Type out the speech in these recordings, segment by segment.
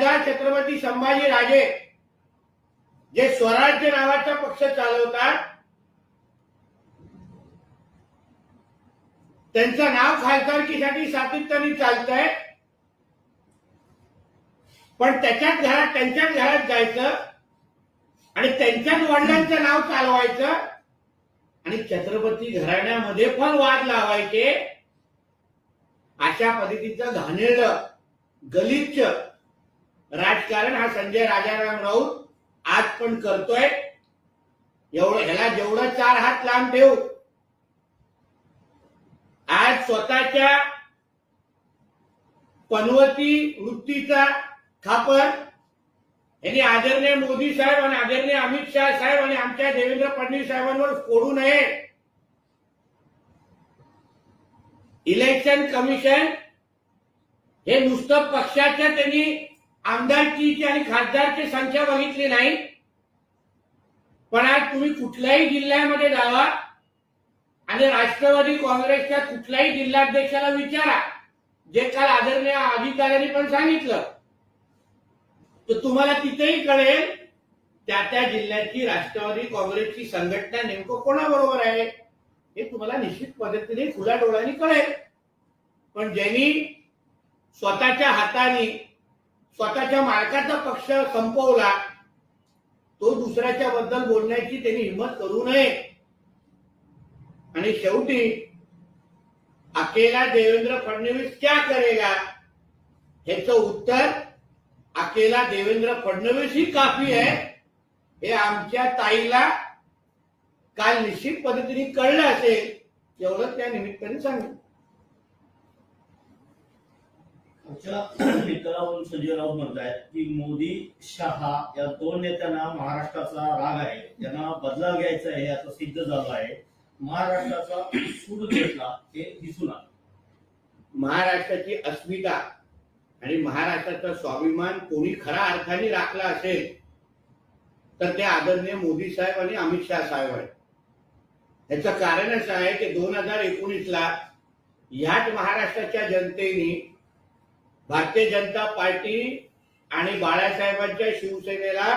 राजा छत्रपती संभाजी राजे जे स्वराज्य नावाचा पक्ष चालवतात त्यांचं नाव खासदारकीसाठी सातत्याने चालतंय. पण त्याच्याच घरात त्यांच्याच घरात जायचं आणि त्यांच्याच वडिलांचं नाव चालवायचं आणि छत्रपती घराण्यामध्ये पण वाद लावायचे अशा पद्धतीचं घाणेरडं गलिच्छ राजकारण हा संजय राजाराम राऊत आज पण करतोय. एवढं ह्याला जेवढं चार हात लांब ठेवू. आज स्वतःच्या पनवती वृत्तीचा खापर यांनी आदरणीय मोदी साहेब आणि आदरणीय अमित शाह साहेब आणि आमच्या देवेंद्र फडणवीस साहेबांवर फोडू नये. इलेक्शन कमिशन हे नुसतं पक्षाच्या त्यांनी आमदारकीची आणि खासदारची संख्या बघितली नाही. पण आज तुम्ही कुठल्याही जिल्ह्यामध्ये जावा आणि राष्ट्रवादी काँग्रेसच्या कुठल्याही जिल्हाध्यक्षाला विचारा. जे काल आदरणीय अधिकाऱ्यांनी पण सांगितलं. तर तुम्हाला तिथेही कळेल त्या त्या जिल्ह्याची राष्ट्रवादी काँग्रेसची संघटना नेमकं कोणाबरोबर आहे हे तुम्हाला निश्चित पद्धतीने खुल्या डोळ्यांनी कळेल. पण ज्यांनी स्वतःच्या हाताने स्वतःच्या मालकाचा पक्ष संपवला तो दुसऱ्याच्या बद्दल बोलण्याची त्यांनी हिंमत करू नये. आणि शेवटी अकेला देवेंद्र फडणवीस क्या करेगा? ह्याचं उत्तर अकेला देवेंद्र फडणवीस ही काफी आहे. हे आमच्या ताईला काल निश्चित पद्धतीने कळलं असेल एवढंच त्या निमित्ताने सांगितलं आमच्या मित्रावरून संजय राऊत म्हणतायत की मोदी शहा या दोन नेत्यांना महाराष्ट्राचा राग आहे. त्यांना बदला घ्यायचा आहे असं सिद्ध झालं आहे. महाराष्ट्राचा सूड घेतला हे दिसून आलं. महाराष्ट्राची अस्मिता आणि महाराष्ट्राचा स्वाभिमान कोणी खऱ्या अर्थाने राखला असेल तर ते आदरणीय मोदी साहेब आणि अमित शहा साहेब आहेत. याचं कारण असं आहे की दोन हजार एकोणीसला ह्याच महाराष्ट्राच्या जनतेने भारतीय जनता पार्टी आणि बाळासाहेबांच्या शिवसेनेला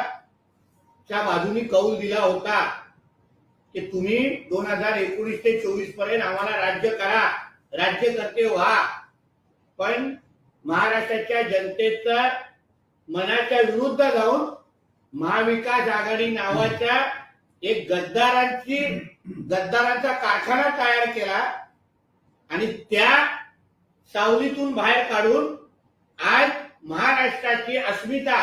च्या बाजूनी कौल दिला होता की तुम्ही दोन हजार एकोणीस ते चोवीसपर्यंत आम्हाला राज्य करा राज्यकर्ते व्हा. पण महाराष्ट्राच्या जनतेचा मनाच्या विरुद्ध जाऊन महाविकास आघाडी नावाच्या एक गद्दारांची गद्दारांचा कारखाना तयार केला आणि त्या सावलीतून बाहेर काढून आज महाराष्ट्राची अस्मिता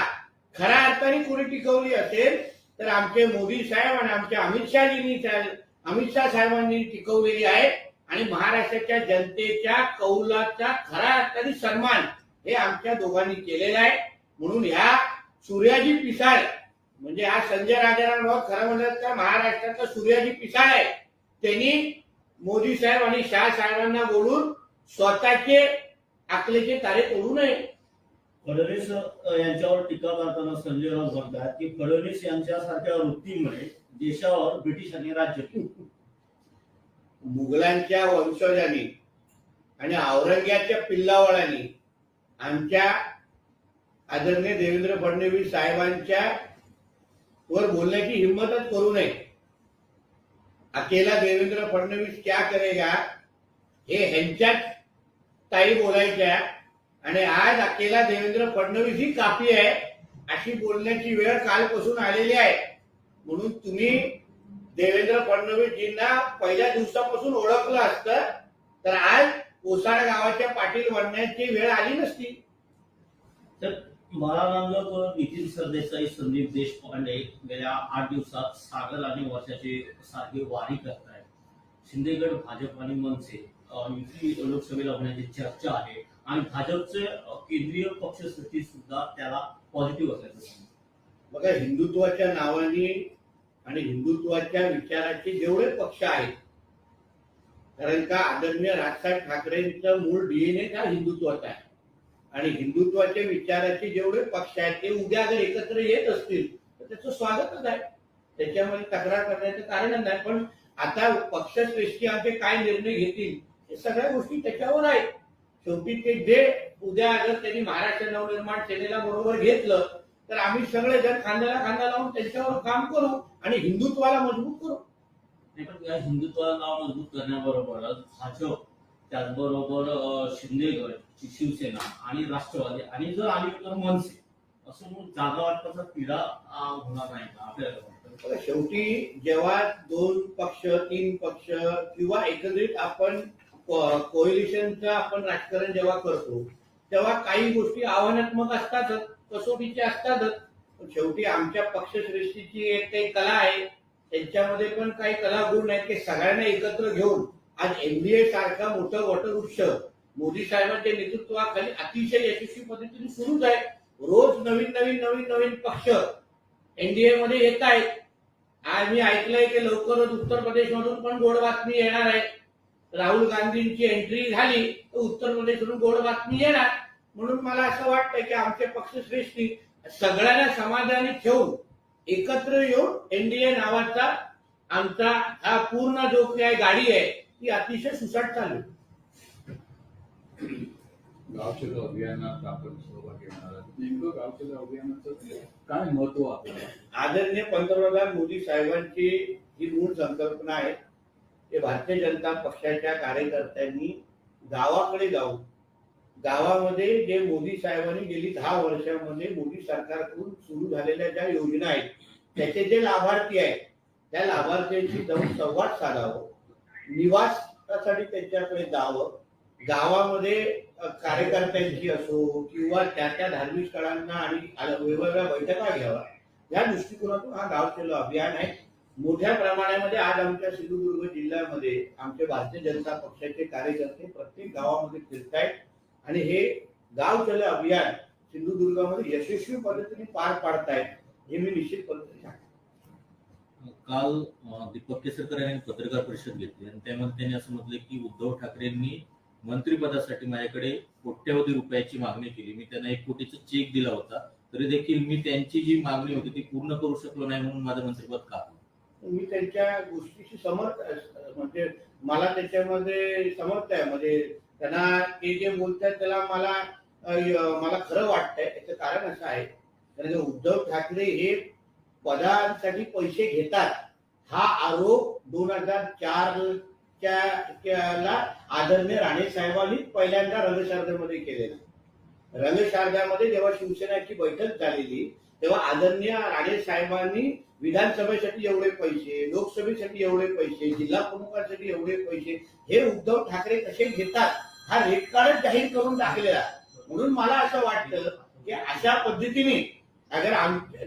खऱ्या अर्थाने कोणी टिकवली असेल तर आमचे मोदी साहेब आणि आमच्या अमित शहाजींनी अमित शाह साहेबांनी टिकवलेली आहे. आणि महाराष्ट्राच्या जनतेच्या कौलाचा खऱ्या अर्थाने सन्मान हे आमच्या दोघांनी केलेला आहे. म्हणून ह्या सूर्याजी पिसाळ म्हणजे हा संजय राजाराम खरं म्हणतात तर महाराष्ट्राचा सूर्याजी पिसाळ आहे. त्यांनी मोदी साहेब आणि शाह साहेबांना बोलून स्वतःचे आकलेचे तारे तोडू नये. फडणवीस यांच्यावर टीका करताना संजय राऊत म्हणतात की फडणवीस यांच्यासारख्या वृत्तीमुळे देशावर ब्रिटिशांनी राज्य केलं मुघलांच्या वंशजांनी आणि औरंग्याच्या पिल्लावळांनी आमच्या आदरणीय देवेंद्र फडणवीस साहेबांच्या वर बोलण्याची हिंमतच करू नये. अकेला देवेंद्र फडणवीस क्या करेगा? हे ह्यांच्याच ताई बोलायच्या आणि आज अकेला देवेंद्र फडणवीस ही कापी आहे अशी बोलण्याची वेळ कालपासून आलेली आहे. म्हणून तुम्ही देवेंद्र फडणवीसजींना पहिल्या दिवसापासून ओळखलं असतं तर आज ओसाड गावाच्या पाटील बनण्याची वेळ आली नसती. तर बाळानंद नितीन सरदेसाई संदीप देशपांडे गेल्या आठ दिवसात सागर आणि वर्षाची सारखी वारी करतायत. शिंदेगड भाजप आणि मनसे युती लोकसभेला होण्याची चर्चा आहे. आणि भाजपचे केंद्रीय पक्ष सचिव सुद्धा त्याला पॉझिटिव्ह असल्याचं बघा हिंदुत्वाच्या नावाने आणि हिंदुत्वाच्या विचाराचे जेवढे पक्ष आहेत कारण का आदरणीय राजसाहेब ठाकरेंचं मूळ डीएनए हा हिंदुत्वाचा आहे. आणि हिंदुत्वाच्या विचाराचे जेवढे पक्ष आहेत ते उद्या जर एकत्र येत असतील तर त्याचं स्वागतच आहे. त्याच्यामध्ये तक्रार करण्याचं कारणच नाही पण आता पक्षश्रेष्ठी आमचे काय निर्णय घेतील हे सगळ्या गोष्टी त्याच्यावर आहेत. शेवटी ते जे उद्या जर त्यांनी महाराष्ट्र नवनिर्माण सेनेला बरोबर घेतलं तर आम्ही सगळे जण खांद्याला खांदा लावून त्यांच्यावर काम करू आणि हिंदुत्वाला मजबूत करू. नाही पण या हिंदुत्वाला नाव मजबूत करण्याबरोबरच भाजप त्याचबरोबर शिंदेगड शिवसेना आणि राष्ट्रवादी आणि जर आली तर मनसे असं जागा वाटपाचा पिढा होणार नाही का? आपल्याला शेवटी जेव्हा दोन पक्ष तीन पक्ष किंवा एकत्रित आपण कोएलिशनचं आपण राजकारण जेव्हा करतो तेव्हा काही गोष्टी आव्हानात्मक असतातच कसोटीच्या असतातच. पण शेवटी आमच्या पक्षश्रेष्ठीची एक काही कला आहे त्यांच्यामध्ये पण काही कला गुण आहेत की सगळ्यांना एकत्र घेऊन आज एनडीए सारखा मोठं वटवृक्ष मोदी साहेबांच्या नेतृत्वाखाली अतिशय यशस्वी पद्धतीने सुरूच आहे. रोज नवीन नवीन नवीन नवीन पक्ष एनडीए मध्ये येत आहेत. आज मी ऐकलंय की लवकरच उत्तर प्रदेशमधून पण गोड बातमी येणार आहे. राहुल गांधींची एंट्री झाली तर उत्तर प्रदेशमधून गोड बातमी येणार. म्हणून मला असं वाटतं की आमचे पक्षश्रेष्ठी सगळ्यांना समाधानी ठेवून एकत्र येऊन एनडीए नावाचा आमचा हा पूर्ण जो काही गाडी आहे ती अतिशय सुसाट चालू. गावचलो अभियानात आपण सहभागी होणार आहोत. नेमकं अभियानाचं काय महत्त्व आपल्याला आदरणीय पंतप्रधान मोदी साहेबांची ही मूळ संकल्पना आहे. ते भारतीय जनता पक्षाच्या कार्यकर्त्यांनी गावाकडे जाऊन गावामध्ये जे मोदी साहेबांनी गेली दहा वर्षामध्ये मोदी सरकारकडून सुरू झालेल्या ज्या योजना आहेत त्याचे जे लाभार्थी आहेत त्या लाभार्थ्यांशी जाऊन संवाद साधावं निवासासाठी त्यांच्याकडे जावं गावामध्ये कार्यकर्त्यांची असो किंवा त्या त्या धार्मिक स्थळांना आणि वेगवेगळ्या बैठका घ्यावा या दृष्टिकोनातून हा गाव केलं अभियान आहे. मोठ्या प्रमाणामध्ये आज आमच्या सिंधुदुर्ग जिल्ह्यामध्ये आमचे भारतीय जनता पक्षाचे कार्यकर्ते प्रत्येक गावामध्ये फिरत आहेत आणि हे गाव चल अभियान सिंधुदुर्गामध्ये यशस्वी पद्धतीने पार पाडतायत हे मी निश्चित पद्धतीने सांगतो. काल दीपक केसरकर यांनी पत्रकार परिषद घेतली आणि त्यामध्ये त्यांनी असं म्हटलं की उद्धव ठाकरेंनी मंत्रिपदासाठी माझ्याकडे कोट्यवधी रुपयाची मागणी केली. मी त्यांना एक कोटीचा चेक दिला होता. तरी देखील मी त्यांची जी मागणी होती ती पूर्ण करू शकलो नाही म्हणून माझं मंत्रिपद का मी त्यांच्या गोष्टीशी समर्थ म्हणजे मला त्याच्यामध्ये समर्थ आहे. म्हणजे त्यांना ते जे बोलतात त्याला मला मला खरं वाटतंय. त्याचं कारण असं आहे. कारण उद्धव ठाकरे हे पदांसाठी पैसे घेतात. हा आरोप दोन हजार चार च्या आदरणीय राणे साहेबांनी पहिल्यांदा रंगशारदामध्ये केलेला. रंगशारदामध्ये जेव्हा शिवसेनाची बैठक झालेली तेव्हा आदरणीय राणे साहेबांनी विधानसभेसाठी एवढे पैसे लोकसभेसाठी एवढे पैसे जिल्हा प्रमुखांसाठी एवढे पैसे हे उद्धव ठाकरे कसे घेतात हा रेट कार्ड जाहीर करून टाकलेला. म्हणून मला असं वाटतं की अशा पद्धतीने अगर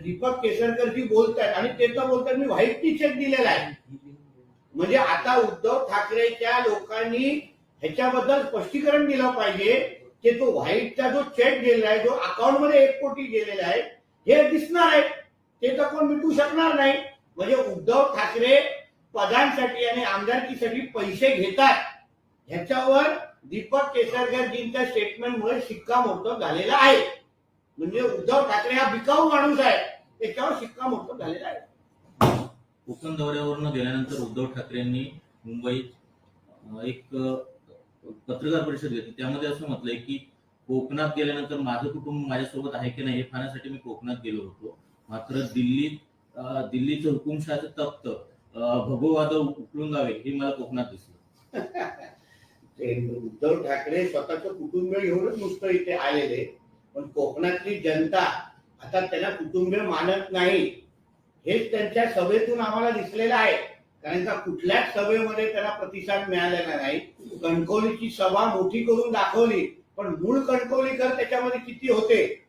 दीपक केसरकर जी बोलतात आणि ते तर बोलतात मी व्हाईट टी चेक दिलेला आहे. म्हणजे आता उद्धव ठाकरेच्या लोकांनी ह्याच्याबद्दल स्पष्टीकरण दिलं पाहिजे की तो व्हाईटचा जो चेक गेलेला आहे जो अकाउंटमध्ये एक कोटी गेलेला आहे हे दिसणार आहे. ते तर कोण मिटू शकणार नाही. म्हणजे उद्धव ठाकरे पदांसाठी आणि आमदारकीसाठी पैसे घेतात. ह्याच्यावर दीपक केसरकरजींच्या स्टेटमेंटमुळे शिक्कामोर्तब झालेला आहे. म्हणजे उद्धव ठाकरे हा बिकाऊ माणूस आहे. त्याच्यावर शिक्कामोर्तब झालेला आहे. कोकण दौऱ्यावरनं गेल्यानंतर उद्धव ठाकरेंनी मुंबईत एक पत्रकार परिषद घेतली. त्यामध्ये असं म्हटलंय की कोकणात गेल्यानंतर माझं कुटुंब माझ्यासोबत आहे की नाही हे पाहण्यासाठी मी कोकणात गेलो होतो. मात्र दिल्लीत दिल्लीचं हुकुमशाहचं तख्त भगोवाद उकळून जावे हे मला कोकणात दिसलं. उद्धव ठाकरे स्वतःचं कुटुंब घेऊनच नुसतं इथे आलेले पण कोकणातली जनता आता त्यांना कुटुंब मानत नाही. हेच त्यांच्या सभेतून आम्हाला दिसलेलं आहे. कारण का कुठल्याच सभेमध्ये त्यांना प्रतिसाद मिळालेला नाही. कणकवलीची सभा मोठी करून दाखवली. पण मूळ कणकवलीकर त्याच्यामध्ये किती होते?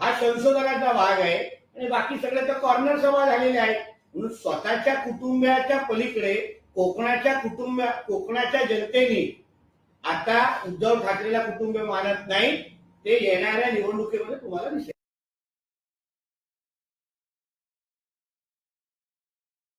हा संशोधनाचा भाग आहे. आणि बाकी सगळे तर कॉर्नर सभा झालेल्या आहेत. म्हणून स्वतःच्या कुटुंबियाच्या पलीकडे कोकणाच्या कुटुंब कोकणाच्या जनतेने आता उद्धव ठाकरेला कुटुंब मानत नाही. ते येणाऱ्या निवडणुकीमध्ये तुम्हाला दिसेल.